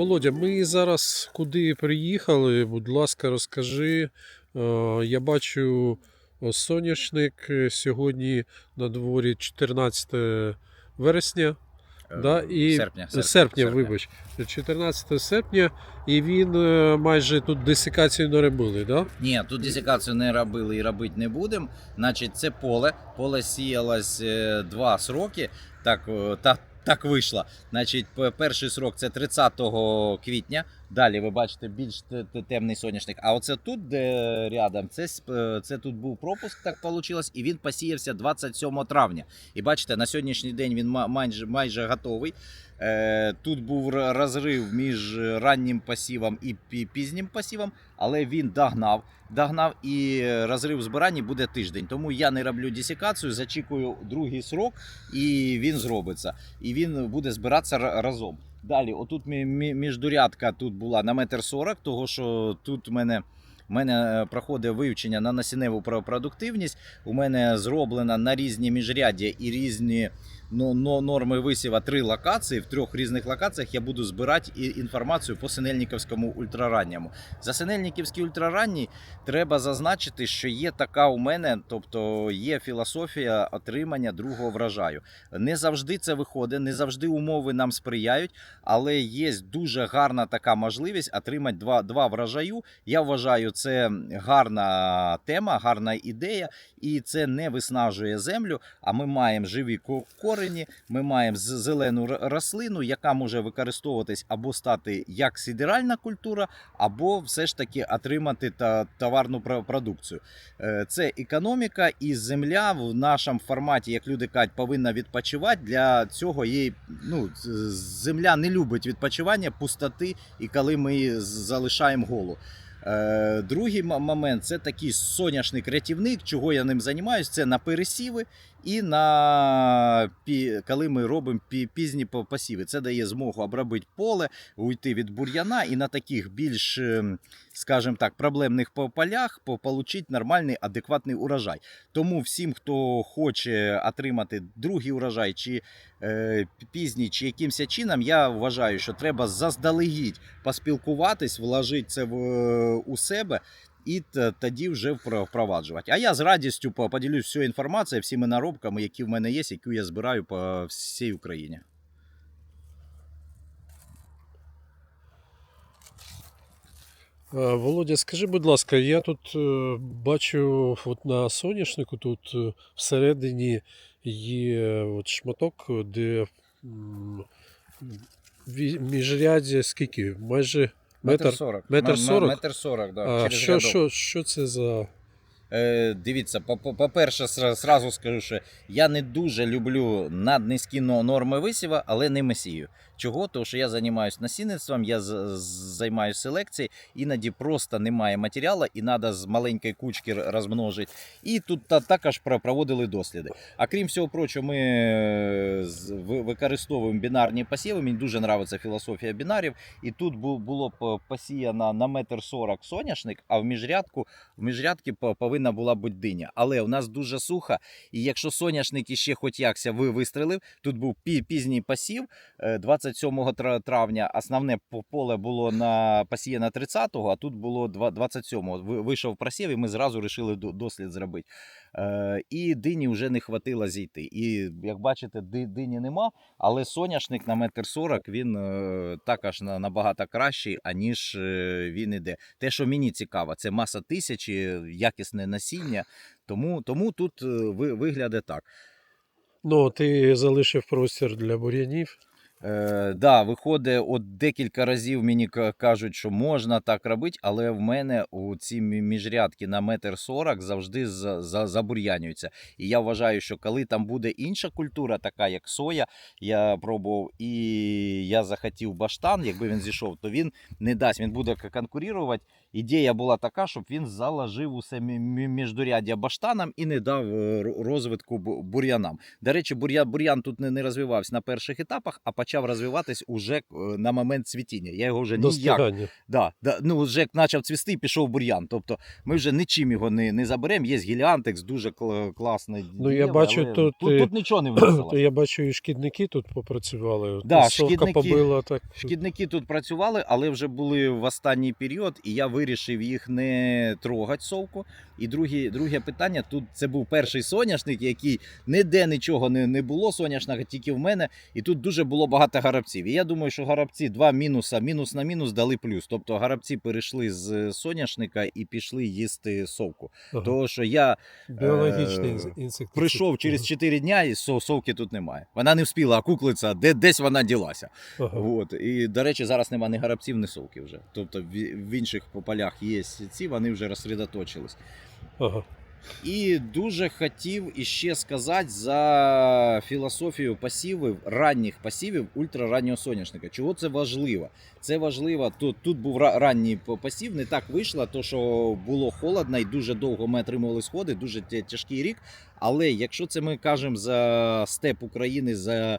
Володя, ми зараз куди приїхали? Будь ласка, розкажи. Е, Я бачу е, соняшник е, сьогодні на дворі 14 вересня. Да, і серпня, серпня, серпня, вибач, 14 серпня, і він майже тут десикацію не робили, да? Ні, тут десикацію не робили і робити не будемо. Значить, це поле. Поле сіялось два сроки. Так, е, так, вийшло. Значить, перший срок це 30 квітня. Далі ви бачите більш те- те- темний соняшник. А оце тут, де рядом, це, е, це тут був пропуск, так вийшло, і він посіявся 27 травня. І бачите, на сьогоднішній день він майже, майже готовий. Е, Тут був розрив між раннім пасівом і пізнім пасівом, але він догнав. Догнав і розрив збирання буде тиждень. Тому я не роблю десикацію, зачікую другий срок, і він зробиться. І він буде збиратися разом. Далі, отут мі- мі- міждурядка тут була на метр сорок, того що тут в мене. У мене е, проходить вивчення на насінневу про- продуктивність. У мене зроблено на різні міжряддя і різні норми висіва три локації. В трьох різних локаціях я буду збирати інформацію по Синельниківському ультраранньому. За Синельниківський ультраранній треба зазначити, що є така у мене, тобто є філософія отримання другого врожаю. Не завжди це виходить, не завжди умови нам сприяють, але є дуже гарна така можливість отримати два, два врожаю. Я вважаю, це гарна тема, гарна ідея, і це не виснажує землю. А ми маємо живі ко- корені, ми маємо зелену рослину, яка може використовуватись або стати як сидеральна культура, або все ж таки отримати товарну продукцію. Е, Це економіка і земля в нашому форматі, як люди кажуть, повинна відпочивати. Для цього їй ну, земля не любить відпочивання, пустоти, і коли ми залишаємо голу. Е, Другий момент це такий соняшник рятівник. Чого я ним займаюся? Це на пересіви і на коли ми робимо пізні по- посіви. Це дає змогу обробити поле, уйти від бур'яна і на таких більш, ем, скажімо так, проблемних по- полях по- получити нормальний адекватний урожай. Тому всім, хто хоче отримати другий урожай чи е, пізній, чи якимось чином, я вважаю, що треба заздалегідь поспілкуватись, вложити це в, у себе. І тоді вже впроваджувати. А я з радістю поділюсь всією інформацією, всіми наробками, які в мене є, які я збираю по всій Україні. Володя, скажи, будь ласка, я тут е, бачу от на соняшнику тут е, всередині є от шматок, де міжряддя скільки? Майже метр. сорок. метр сорок? Метр сорок, да, через що, що, що це за. Е, дивіться, по- по- по-перше, сра- сразу скажу, що я не дуже люблю наднизькі но- норми висіва, але не месію. Чого? Тому що я займаюся насінництвом, я займаюся селекцією, іноді просто немає матеріалу і треба з маленької кучки розмножити. І тут також проводили досліди. А крім всього прочого, ми е, використовуємо бінарні посіви. Мені дуже подобається філософія бінарів. І тут було п- посіяно на метр сорок соняшник, а в міжрядку в міжрядки повинна була бути диня. Але у нас дуже сухо, і якщо соняшник іще хоч якся вистрелив, тут був пізній посів е, 27 травня. Основне поле було на посіяно 30-го, а тут було 27-го. Вийшов просів, і ми зразу вирішили дослід зробити. Е, І дині вже не хватило зійти. І як бачите, дині нема, але соняшник на метр сорок він е, також набагато кращий, аніж е, він іде. Те, що мені цікаво, це маса тисячі, якісне насіння. Тому, тому тут ви- вигляде так. Ну, ти залишив простір для бур'янів. Е, да, виходить, от декілька разів мені кажуть, що можна так робити, але в мене у ці міжрядки на метр сорок завжди за, за, забур'янюються. І я вважаю, що коли там буде інша культура, така як соя, я пробував і я захотів баштан, якби він зійшов, то він не дасть, він буде конкурувати ідея була така, щоб він заложив усе мі- мі- міждуряддя баштанам і не дав е, розвитку бур'янам. До речі, бур'ян, тут не, розвивався на перших етапах, а розвиватись уже е, на момент цвітіння. Я його вже ніяк. Да, да, ну вже почав цвісти, пішов бур'ян. Тобто ми вже нічим його не, не заберемо. Є гіліантекс, дуже класний. Ну, я бачу, але тут, тут, е, тут нічого не То я бачу, і шкідники тут попрацювали. Да, шкідники- побила так. Шкідники тут працювали, але вже були в останній період, і я вирішив їх не трогати совку. І друге, друге питання: тут це був перший соняшник, який ніде нічого не, не було соняшника, тільки в мене. І тут дуже було багато гарабців. І я думаю, що гарабці два мінуса, мінус на мінус дали плюс. Тобто гарабці перейшли з соняшника і пішли їсти совку. Ага. Тому що я Біологічний е, інсектицид. прийшов через 4 дня, і совки тут немає. Вона не вспіла окуклитися, де десь вона ділася. Ага. От. І, до речі, зараз нема ні гарабців, ні совки вже. Тобто в, в інших полях є ці, вони вже розсредоточились. Ага. І дуже хотів іще сказати за філософію пасівів, ранніх пасівів ультрараннього соняшника. Чого це важливо? Це важливо. Тут, тут був ра- ранній пасів, не так вийшло, то що було холодно і дуже довго ми отримували сходи, дуже тяжкий рік. Але якщо це ми кажемо за степ України, за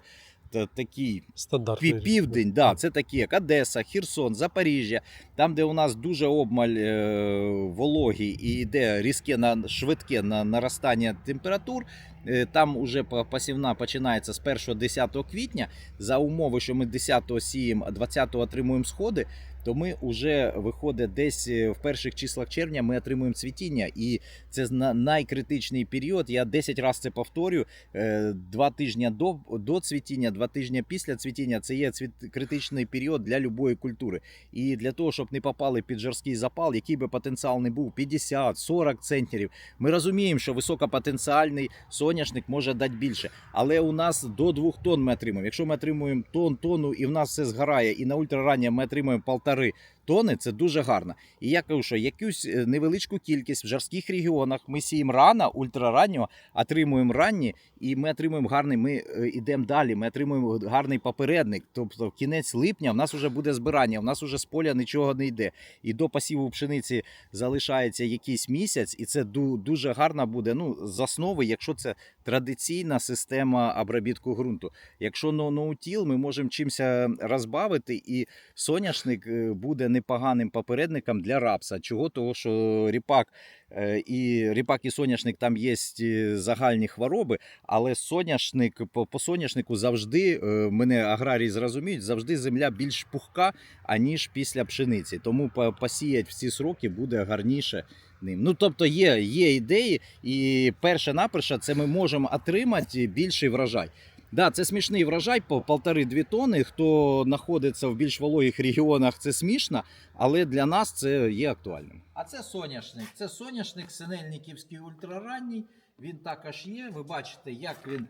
такий Стандартний. Південь, да, це такі як Одеса, Херсон, Запоріжжя, там, де у нас дуже обмаль е, вологі і йде різке на швидке на наростання температур. е, Там уже посівна починається з 1-10 квітня. За умови, що ми 10-го сіємо, а 20 отримуємо сходи, то ми вже виходить десь е, в перших числах червня ми отримуємо цвітіння. І це найкритичний період. Я 10 разів це повторюю. Е, Два тижні до, до цвітіння, два тижні після цвітіння це є цвіт, критичний період для любої культури. І для того, щоб не попали під жорсткий запал, який би потенціал не був 50-40 центнерів. Ми розуміємо, що високопотенціальний соняшник може дати більше. Але у нас до 2 тонн ми отримуємо. Якщо ми отримуємо тон, тонну і в нас все згорає, і на ультрарання ми отримуємо полтори Тони, це дуже гарно. І я кажу, що якусь е, невеличку кількість в жорстких регіонах ми сіємо рано, ультрараннього, отримуємо ранні, і ми отримуємо гарний. Ми е, йдемо далі. Ми отримуємо гарний попередник. Тобто, кінець липня в нас вже буде збирання, в нас вже з поля нічого не йде. І до посіву пшениці залишається якийсь місяць, і це дуже гарно буде. Ну, з якщо це традиційна система обробітку ґрунту. Якщо но- ноутіл, ми можемо чимся розбавити, і соняшник е, буде непоганим попередником для рапса. Чого? Того, що ріпак е, і ріпак і соняшник там є е, загальні хвороби, але соняшник по, соняшнику завжди е, мене аграрії зрозуміють, завжди земля більш пухка, аніж після пшениці. Тому посіять в ці сроки буде гарніше. Ним. Ну, тобто є, є ідеї, і перше наперше це ми можемо отримати більший врожай. Да, це смішний врожай по полтори-дві тони. Хто знаходиться в більш вологих регіонах, це смішно, але для нас це є актуальним. А це соняшник. Це соняшник синельниківський ультраранній. Він також є. Ви бачите, як він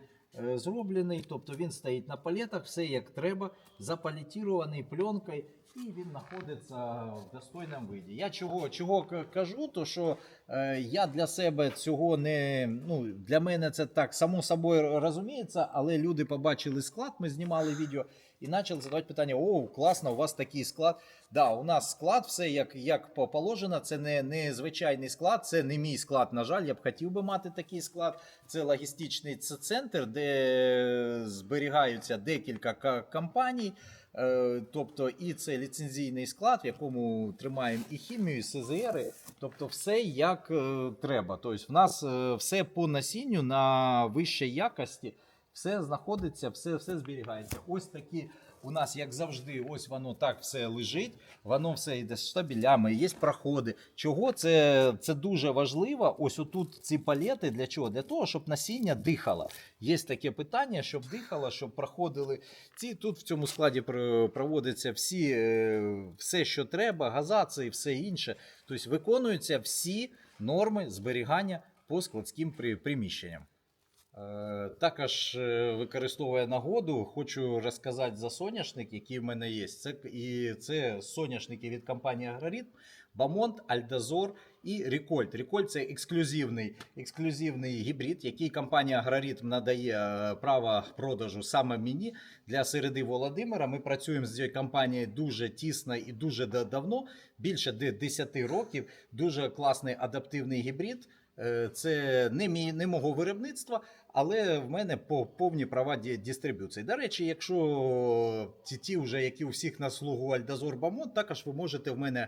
зроблений. Тобто він стоїть на палетах, все як треба, запалетірований пленкою. І він знаходиться в достойному виді. Я чого, чого кажу, то що е, я для себе цього не. Ну, для мене це так само собою розуміється, але люди побачили склад, ми знімали відео і почали задавати питання: о, класно, у вас такий склад. Да, у нас склад, все як, як положено. Це не, не звичайний склад, це не мій склад. На жаль, я б хотів би мати такий склад. Це логістичний центр, де зберігаються декілька компаній. Е, Тобто, і це ліцензійний склад, в якому тримаємо і хімію, і СЗР, тобто все як е, треба. Тобто, в нас е, все по насінню на вищій якості, все знаходиться, все, все зберігається. Ось такі у нас, як завжди, ось воно так все лежить, воно все йде з штабелями, є проходи. Чого це, це дуже важливо? Ось отут ці палети для чого? Для того, щоб насіння дихало. Є таке питання, щоб дихало, щоб проходили ці. Тут в цьому складі про- проводяться всі, е, все, що треба, газації, все інше. Тобто виконуються всі норми зберігання по складським приміщенням. Е, Також е, використовує нагоду, хочу розказати за соняшник, який в мене є. Це, і це соняшники від компанії Агрорит, Бамонт, Альдазор і Рекольт. Рекольт це ексклюзивний, ексклюзивний гібрид, який компанія Агроритм надає е, право продажу саме мені для середи Володимира. Ми працюємо з цією компанією дуже тісно і дуже да- давно, більше де 10 років. Дуже класний адаптивний гібрид. Е, Це не мій не мого виробництва, але в мене по повні права дистриб'юції. До речі, якщо ті, ті вже, які у всіх на слугу Альдазор Бамон, також ви можете в мене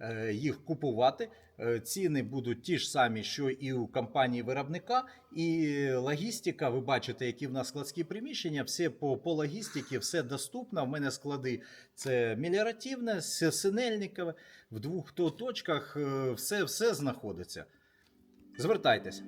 е, їх купувати. Е, Ціни будуть ті ж самі, що і у компанії виробника. І логістика, ви бачите, які в нас складські приміщення, все по, по логістиці, все доступно. В мене склади це меліоративне, синельникове, в двох то- точках все, все знаходиться. Звертайтесь.